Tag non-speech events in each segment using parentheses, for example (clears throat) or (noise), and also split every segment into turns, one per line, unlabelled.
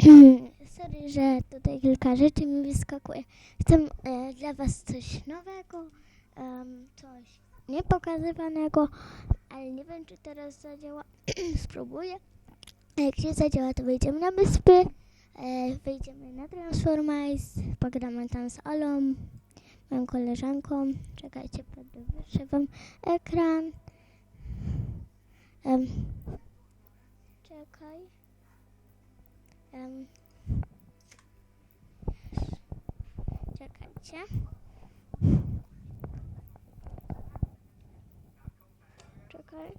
(clears throat) Sorry, że tutaj kilka rzeczy mi wyskakuje. Chcę e, dla Was coś nowego, em, coś niepokazywanego, ale nie wiem, czy teraz zadziała. (clears throat) Spróbuję. Jak nie zadziała, to wyjdziemy na wyspy, e, na Transformice, pogadamy tam z Alą, moją koleżanką. Czekajcie, podwyższę Wam ekran. Em, czekaj. Em, czekajcie. Czekaj.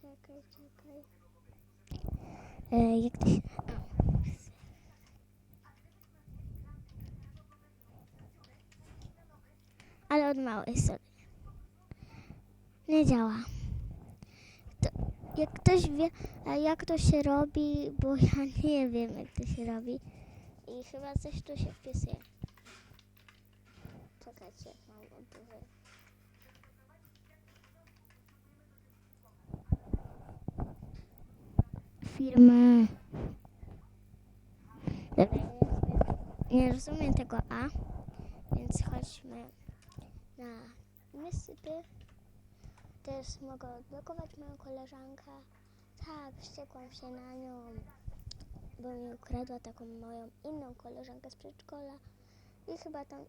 Czekaj, czekaj. E, jak to się... Ale od małej sobie. Nie działa. Jak ktoś wie, jak to się robi, bo ja (laughs) nie wiem, jak to się robi. I chyba coś tu się wpisuje. Czekajcie, mam odbywać. Dobra, nie, rozumiem tego A, więc chodźmy na wysypy. Też mogę odblokować moją koleżankę. Tak, wściekłam się na nią, bo mi ukradła taką moją inną koleżankę z przedszkola. I chyba tam,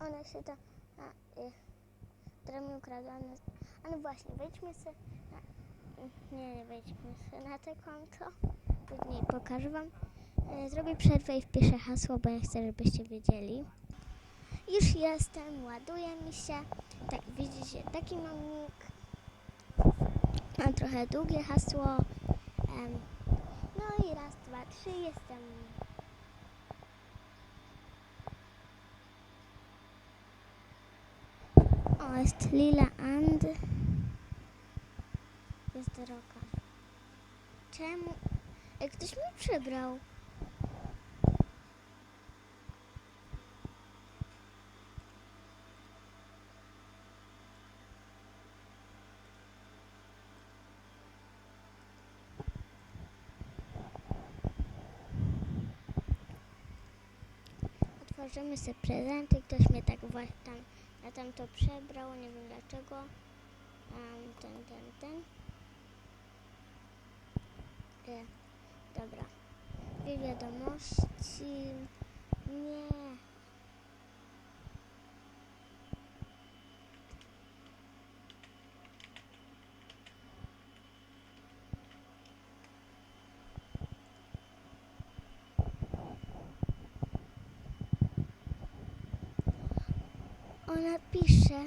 ona się tam, a, y, która mi ukradła. A no właśnie, wejdźmy sobie, na, nie, nie wejdźmy sobie na te konto. Później pokażę wam. E, Zrobię przerwę i wpiszę hasło, bo ja chcę, żebyście wiedzieli. Już jestem, ładuje mi się. Tak, widzicie, taki mam nick. Mam trochę długie hasło. No i raz, dwa, trzy, jestem. O, jest Lila and jest droga. Czemu? Jak ktoś mi przebrał. Otworzymy sobie prezenty. Ktoś mnie tak właśnie tam, na tam to przebrał, nie wiem dlaczego. Um, ten, ten, ten. E, dobra. Dwie wiadomości. Nie. Ona pisze.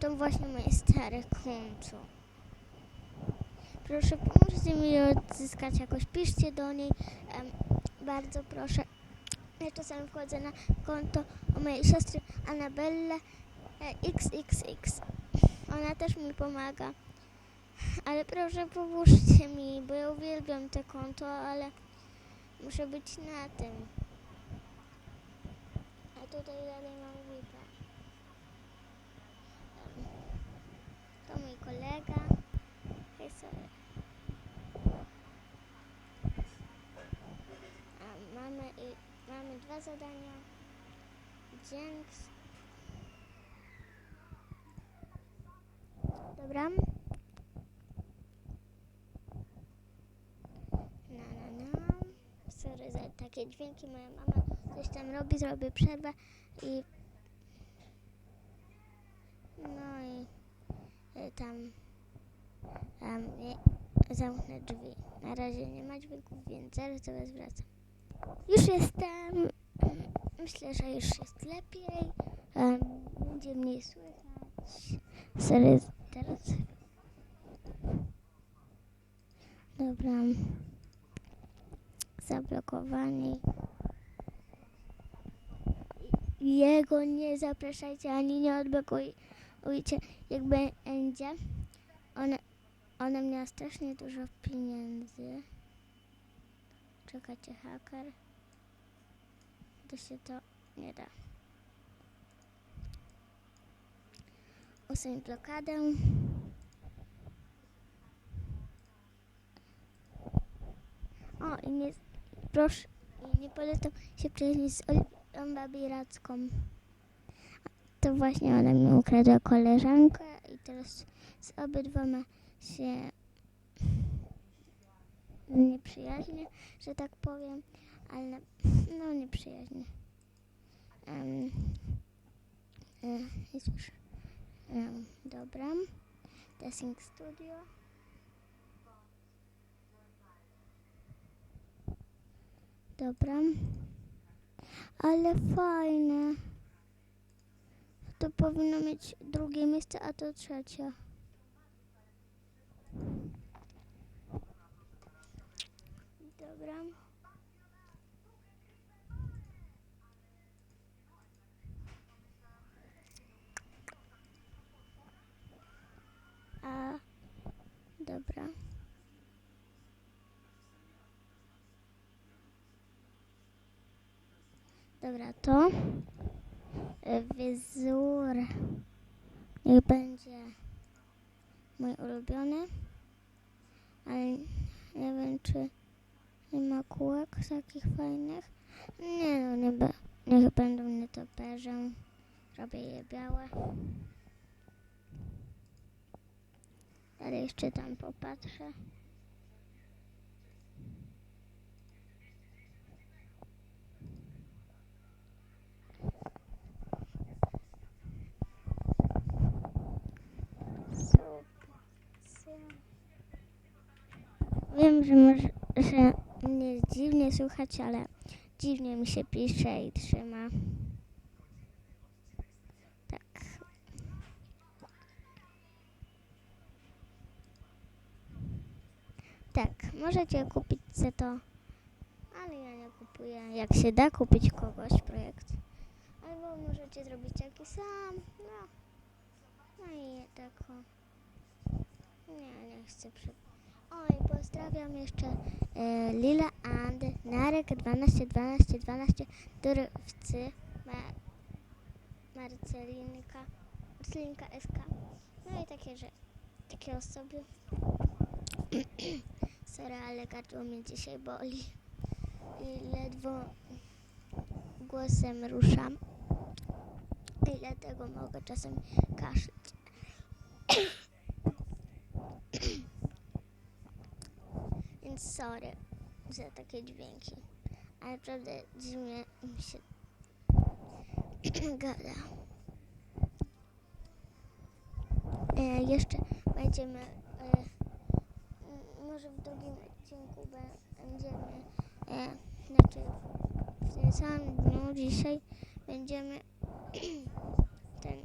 To właśnie moje stare konto. Proszę, pomóżcie mi odzyskać jakoś. Piszcie do niej. Em, bardzo proszę. Ja czasami wchodzę na konto mojej siostry Anabelle e, XXX. Ona też mi pomaga. Ale proszę, pomóżcie mi, bo ja uwielbiam te konto, ale muszę być na tym. A tutaj dalej mam VIPa. Em, To mój kolega. Hej sobie. A mamy, i, mamy dwa zadania. Dzięks. Dobra. Na, na, na. Sorry takie dźwięki. Moja mama coś tam robi, zrobi przerwę i no i y, tam um, zamknę drzwi. Na razie nie ma dźwięków, więc zaraz do was wracam. Już jestem. Myślę, że już jest lepiej. Um, będzie mniej słychać. Sorry, teraz. Dobra zablokowany. Jego nie zapraszajcie ani nie odblokujcie. Jak będzie, e, ona, ona miała strasznie dużo pieniędzy. Czekacie, haker. To się to nie da. Usuń blokadę. O, i nie proszę, nie polecam się przyjaźnić z Oliwią Babiracką. To właśnie ona mi ukradła koleżankę i teraz z obydwoma się nie przyjaźnię, że tak powiem, ale no nie przyjaźnię. Um, już em, dobra. Studio. Dobra. Ale fajne. To powinno mieć drugie miejsce, a to trzecie. Dobra. A, dobra. Dobra, to y, wizur niech będzie mój ulubiony, ale nie wiem, czy nie ma kółek takich fajnych. Nie no, nie be, niech będą nietoperze. Robię je białe. Ale jeszcze tam popatrzę. Wiem, że może, że mnie dziwnie słuchać, ale dziwnie mi się pisze i trzyma. Tak. Tak, możecie kupić se to, ale ja nie kupuję. Jak się da kupić kogoś projekt. Albo możecie zrobić taki sam. No. No i tak o. Nie, nie chcę przy... O, i pozdrawiam jeszcze e, Lila and Narek 12 12 12 Dorywcy Ma, Marcelinka Marcelinka SK No i takie, że takie osoby. (clears throat) Sorry, ale gardło mnie dzisiaj boli. I ledwo głosem ruszam. I dlatego mogę czasem kaszleć. (clears throat) Więc sorry za takie dźwięki. Ale naprawdę dziwnie mi się (clears throat) gada. E, jeszcze będziemy, e, może w drugim odcinku będziemy, e, znaczy w tym samym dniu dzisiaj będziemy (clears throat) ten,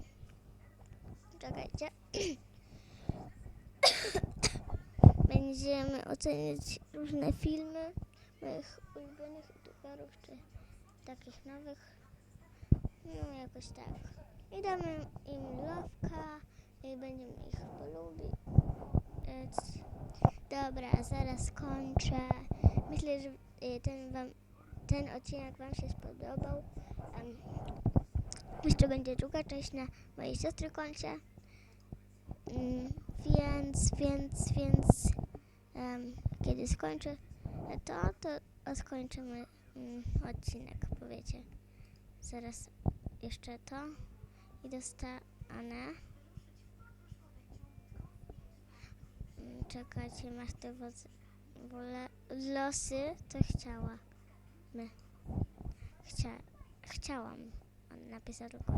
czekajcie, (clears throat) będziemy oceniać różne filmy moich ulubionych youtuberów, czy takich nowych, no jakoś tak. I damy im lowka i będziemy ich polubić. Dobra, zaraz kończę. Myślę, że y, ten, wam, ten odcinek Wam się spodobał. Jeszcze będzie druga część na mojej siostry koncie. Mm, więc, więc, więc kiedy skończę to, to skończymy mm, odcinek, powiecie. Zaraz jeszcze to i dostanę. Mm, Czekajcie, masz te wole, losy, to chciała. My. Chcia, chciałam. On napisał tylko,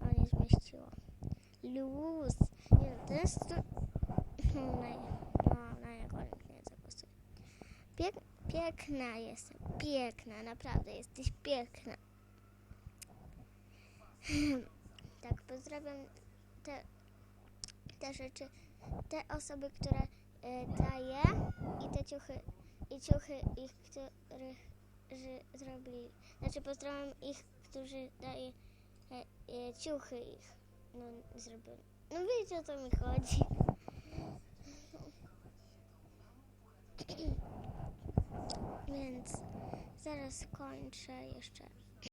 o nie zmieściło. Luz. Nie, to jest. (laughs) No, no, na jaką nie zagłosuję. Piek, piękna jestem. Piękna, naprawdę jesteś piękna. (clears throat) Tak, pozdrawiam te, te rzeczy, te osoby, które e, daję i te ciuchy, i ciuchy ich, których że zrobili. Znaczy pozdrawiam ich, którzy daje e, ciuchy ich. No, zrobili. No wiecie o co mi chodzi. (clears throat) Więc zaraz kończę jeszcze